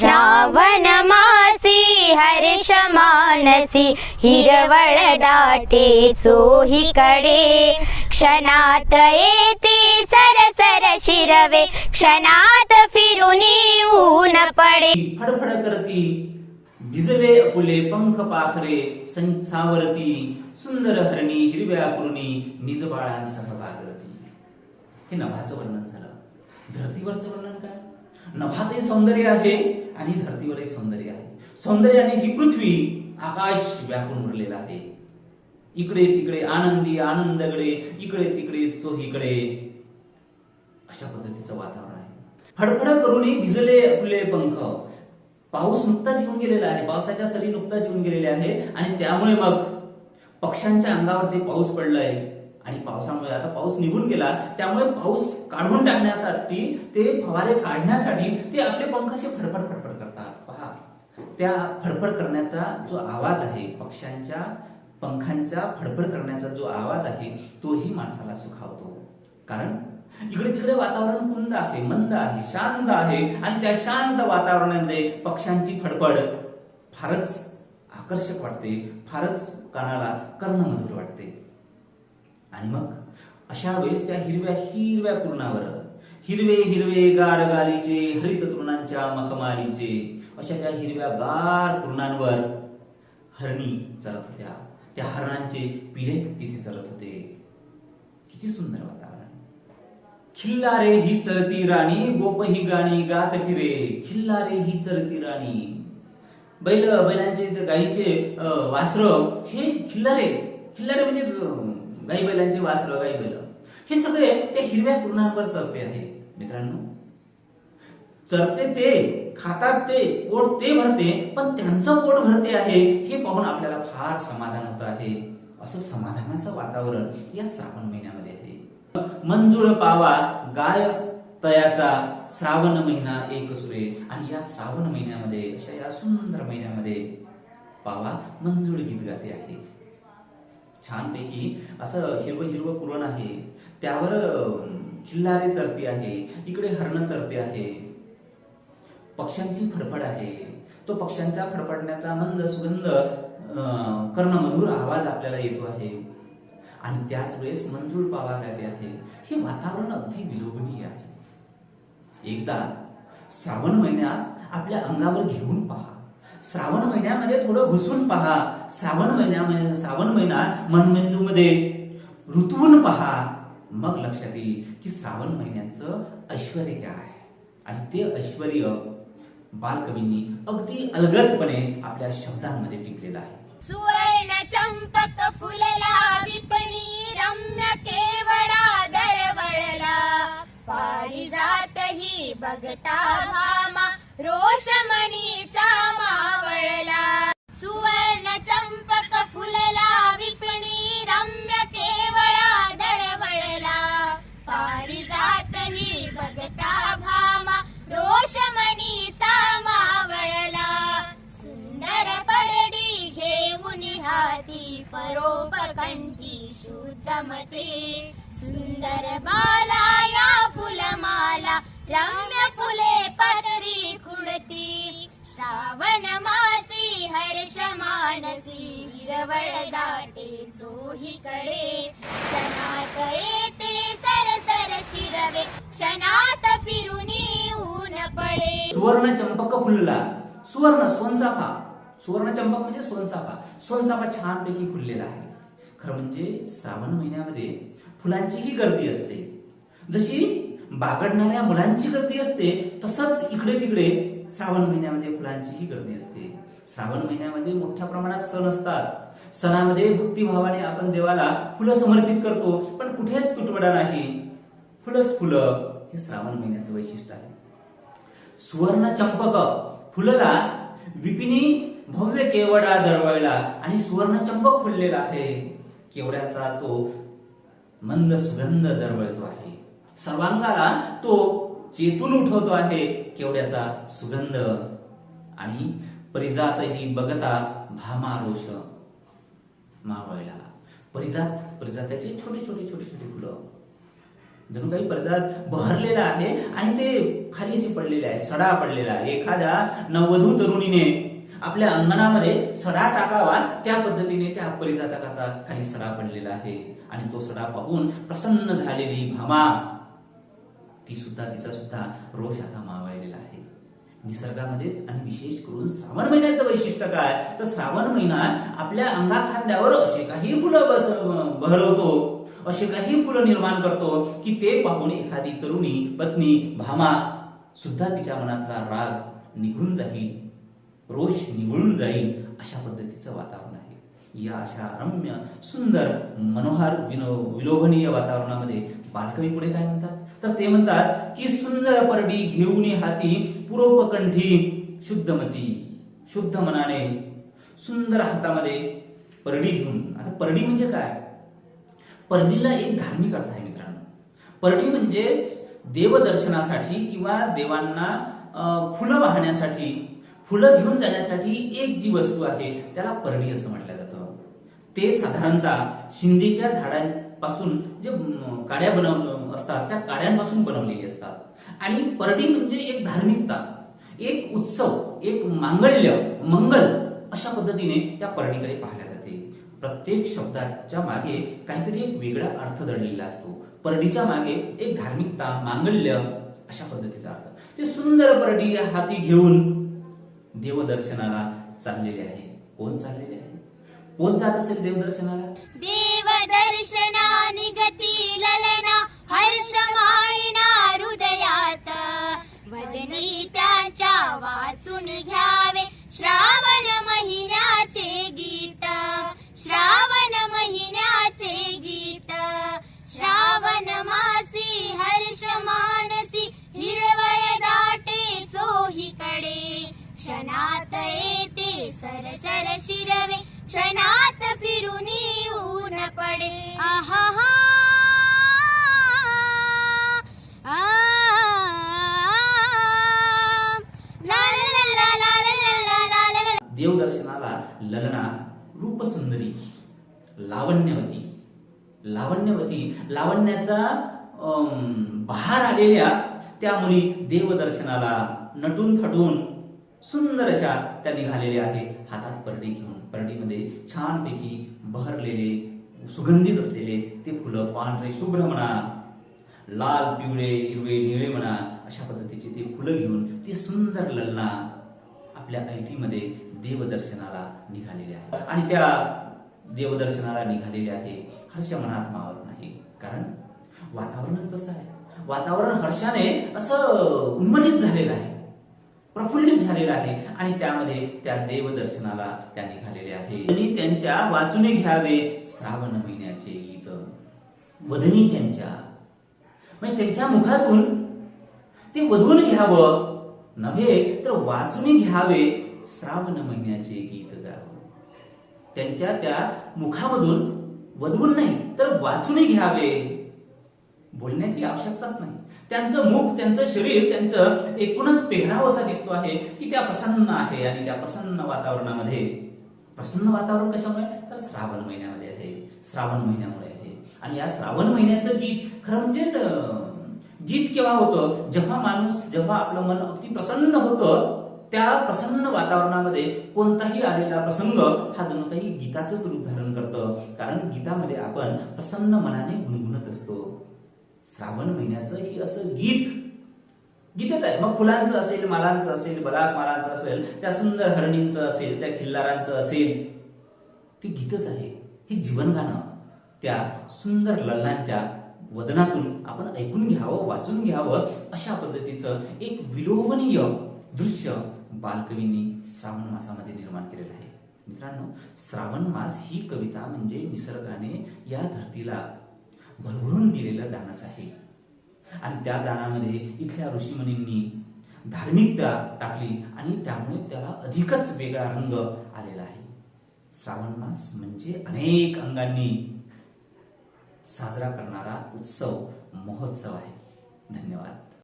श्रावण मासी हर्ष मानसी हिरवळ दाटे चोहीकडे क्षणात येते सरसर शिरवे क्षणात फिरून ऊन पडे. फडफड करती भिजवे अपुले पंख पाखरे सावरती सुंदर हरणी हिरव्या कुरणी निज बाळांसह बागरती हे नभाचं वर्णन झालं. धरतीवरचं वर्णन काय? नभातही सौंदर्य आहे आणि धर्तीवरही सौंदर्य आहे. सौंदर्याने ही पृथ्वी आकाश व्यापून उरलेला आहे. इकडे तिकडे आनंदी आनंदकडे इकडे तिकडे चोहीकडे अशा पद्धतीचं वातावरण आहे. फडफड करूनही भिजले आपले पंख. पाऊस नुकताच येऊन गेलेला आहे. पावसाच्या सरी नुकताच येऊन गेलेल्या आहे आणि त्यामुळे मग पक्ष्यांच्या अंगावरती पाऊस पडलाय. आणि पावसामुळे आता पाऊस निघून गेला त्यामुळे पाऊस काढून टाकण्यासाठी ते फवारे काढण्यासाठी ते आपले पंखाचे फडफड फडफड करतात. पहा त्या फडफड करण्याचा जो आवाज आहे पक्ष्यांच्या पंखांचा फडफड करण्याचा जो आवाज आहे तोही माणसाला सुखावतो. कारण इकडे तिकडे वातावरण कुंद आहे मंद आहे शांत आहे आणि त्या शांत वातावरणामध्ये पक्ष्यांची फडफड फारच आकर्षक वाटते फारच कानाला कर्णमधुर वाटते. आणि मग अशा वेळेस त्या हिरव्या हिरव्या पूर्णावर हिरवे हिरवे गार गालीचे हरित तृणांच्या मखमालीचे अशा त्या हिरव्या गार पूर्णांवर हरणी चरत होत्या. त्या हरणांचे पिले तिथे चरत होते. किती सुंदर वातावरण. खिल्लारे ही चरती राणी गोप ही गाणी गात फिरे. खिल्लारे ही चरती राणी. बैल बैलांचे गाईचे वासर हे खिल्लारे खिल्लारे म्हणजे गाई बैलांचे वासर गाई बैल. हे सगळे त्या हिरव्या कुरणांवर चरते आहे मित्रांनो चरते ते खातात ते पोट ते भरते पण त्यांचं पोट भरते आहे हे पाहून आपल्याला फार समाधान होत आहे. असं समाधानाचं वातावरण या श्रावण महिन्यामध्ये आहे. मंजुळ पावा गाय तयाचा श्रावण महिना एक सुरे. आणि या श्रावण महिन्यामध्ये अशा या सुंदर महिन्यामध्ये पावा मंजुळ गीत गाते आहे. छानपैकी असं हिरवं हिरवं पुरण आहे. त्यावर खिल्लारे चरते आहे. इकडे हरण चरते आहे. पक्ष्यांची फडफड आहे. तो पक्ष्यांच्या फडफडण्याचा मंद सुगंध अं, कर्णमधुर आवाज आपल्याला येतो आहे. आणि त्याच वेळेस मंजूळ पावा आहे. हे वातावरण अगदी विलोभनीय आहे. एकदा श्रावण महिन्यात आपल्या अंगावर घेऊन पहा. श्रावण महिन्यामध्ये थोडं घुसून पहा. श्रावण महिन्यामध्ये श्रावण महिना मनमेंदूमध्ये. ऋतून पहा. मग लक्षात येईल की श्रावण महिन्याचं ऐश्वर काय आहे? आणि ते ऐश्वर बालकवींनी अगदी अलगदपणे आपल्या शब्दांमध्ये टिपलेलं आहे. सुवर्ण चंपक फुलला विपणी रम्य केवडा दरवळला. पारिजात ही बघता भामा सती परोपकंठी शुद्धमते। सुंदर बालाया फुलमाला रम्य फुले पदरी खुडती। श्रावण मासी हर्ष मानसी हिरवळ दाटे चोहीकडे। क्षणात येते सरसर शिरवे क्षणात फिरुनी ऊन पडे। सुवर्ण चंपक फुलला सुवर्ण सोनचाफा सुवर्ण चंपक म्हणजे सोनचाफा सोनचाफा छानपैकी फुललेला आहे. खरं म्हणजे श्रावण महिन्यामध्ये फुलांचीही गर्दी असते. जशी बागडणाऱ्या मुलांची गर्दी असते तसंच इकडे तिकडे श्रावण महिन्यामध्ये फुलांचीही गर्दी असते. श्रावण महिन्यामध्ये मोठ्या प्रमाणात सण असतात. सणामध्ये भक्तिभावाने आपण देवाला फुलं समर्पित करतो पण कुठेच तुटवडा नाही. फुलंच फुलं हे श्रावण महिन्याचं वैशिष्ट्य आहे. सुवर्ण चंपक फुलला विपिनी भव्य केवडा दरवळला आणि सुवर्णचंप फुललेला आहे. केवड्याचा तो मंद सुगंध दरवळतो आहे. सर्वांगाला तो चेतून उठवतो आहे. केवड्याचा सुगंध आणि परिजातही बघता भामारोष मावळला. परिजात परिजात्याचे छोटे छोटे छोटे छोटे फुलं. जणू काही परिजात बहरलेला आहे आणि ते खाली असे पडलेले आहे सडा पडलेला आहे. एखाद्या नववधू तरुणीने आपल्या अंगणामध्ये सडा टाकावा. त्या पद्धतीने त्या परिजातकाचा खाली सडा पडलेला आहे. आणि तो सडा पाहून प्रसन्न झालेली भामा ती सुद्धा तिचा सुद्धा रोष आता मावळलेला आहे. निसर्गामध्येच आणि विशेष करून श्रावण महिन्याचं वैशिष्ट्य काय? तर श्रावण महिना आपल्या अंगाखांद्यावर असे काही फुलं बस बहरवतो असे काही फुलं निर्माण करतो की ते पाहून एखादी तरुणी पत्नी भामा सुद्धा तिच्या मनातला राग निघून जाईल. रोष निवळून जाईल अशा पद्धतीचं वातावरण आहे. या अशा रम्य सुंदर मनोहर विनो विलोभनीय वातावरणामध्ये बालकवी पुढे काय म्हणतात? तर ते म्हणतात की सुंदर परडी घेऊन हाती पूर्वपकंठी शुद्धमती शुद्ध मनाने. सुंदर हातामध्ये परडी घेऊन. आता परडी म्हणजे काय? परडीला एक धार्मिक अर्थ आहे मित्रांनो. परडी म्हणजेच देवदर्शनासाठी किंवा देवांना फुलं वाहण्यासाठी फुलं घेऊन जाण्यासाठी एक जी वस्तू आहे त्याला परडी असं म्हटलं जातं. ते साधारणतः शिंदेच्या झाडांपासून जे काड्या बनव असतात त्या काड्यांपासून बनवलेली असतात. आणि परडी म्हणजे एक धार्मिकता एक उत्सव एक मांगल्य मंगल अशा पद्धतीने त्या परडीकडे पाहिल्या जाते. प्रत्येक शब्दाच्या मागे काहीतरी एक वेगळा अर्थ दडलेला असतो. परडीच्या मागे एक धार्मिकता मांगल्य अशा पद्धतीचा अर्थ. ते सुंदर परडी हाती घेऊन देवदर्शनाला चाललेले आहे. कोण चाललेले आहे? कोण जात असेल देवदर्शनाला? देवदर्शन क्षणात येते सरसर शिरवे क्षणात फिरून ऊन पडे आहा हा देवदर्शनाला ललना रूपसुंदरी लावण्यवती लावण्यवती लावण्याचा बहार आलेल्या त्या मुली देवदर्शनाला नटून थटून सुंदर अशा त्या निघालेल्या आहे. हातात परडी घेऊन परडीमध्ये छानपैकी बहरलेले सुगंधित असलेले ते फुलं पांढरे शुभ्र म्हणा लाल पिवळे हिरवे निळे म्हणा अशा पद्धतीचे ते फुलं घेऊन ती सुंदर ललना आपल्या ऐटीमध्ये देवदर्शनाला निघालेले आहे. आणि त्या देवदर्शनाला निघालेले आहे हर्ष मनात मावत नाही. कारण वातावरणच तसं आहे. वातावरण हर्षाने असं उन्मलित झालेलं आहे. प्रफुल्लित झालेलं आहे आणि त्यामध्ये त्या देवदर्शनाला त्या निघालेल्या आहे. आणि त्यांच्या वाचूने घ्यावे श्रावण महिन्याचे गीत. वदनी त्यांच्या. म्हणजे त्यांच्या मुखातून ते वधून घ्यावं. नव्हे तर वाचून घ्यावे श्रावण महिन्याचे गीत गावं. त्यांच्या त्या मुखामधून वधवून नाही तर वाचून घ्यावे. बोलण्याची आवश्यकताच नाही. त्यांचं मुख त्यांचं शरीर त्यांचं एकूणच पेहराव असा दिसतो आहे की त्या प्रसन्न आहे आणि त्या प्रसन्न वातावरणामध्ये प्रसन्न वातावरण कशामुळे? तर श्रावण महिन्यामध्ये आहे. श्रावण महिन्यामुळे आहे. आणि या श्रावण महिन्याचं गीत खरं म्हणजे गीत केव्हा होतं? जेव्हा माणूस जेव्हा आपलं मन अगदी प्रसन्न होतं त्या प्रसन्न वातावरणामध्ये कोणताही आलेला प्रसंग हा जणू काही गीताचंच रूप धारण करतं. कारण गीतामध्ये आपण प्रसन्न मनाने गुणगुणत असतो. श्रावण महिन्याचं ही असं गीत. गीतच आहे. मग फुलांचं असेल मालांचं असेल बलाक मालांचं असेल त्या सुंदर हरणींचं असेल त्या खिल्लारांचं असेल ते गीतच आहे. हे जीवनगाणं त्या सुंदर लल्लांच्या वदनातून आपण ऐकून घ्यावं वाचून घ्यावं अशा पद्धतीचं एक विलोभनीय दृश्य बालकवींनी श्रावण मासामध्ये निर्माण केलेलं आहे. मित्रांनो श्रावण मास ही कविता म्हणजे निसर्गाने या धरतीला भरभरून दिलेलं दानच आहे. आणि त्या दानामध्ये इथल्या ऋषीमुनींनी धार्मिकता टाकली आणि त्यामुळे त्याला अधिकच वेगळा रंग आलेला आहे. श्रावण मास म्हणजे अनेक अंगांनी साजरा करणारा उत्सव महोत्सव आहे. धन्यवाद.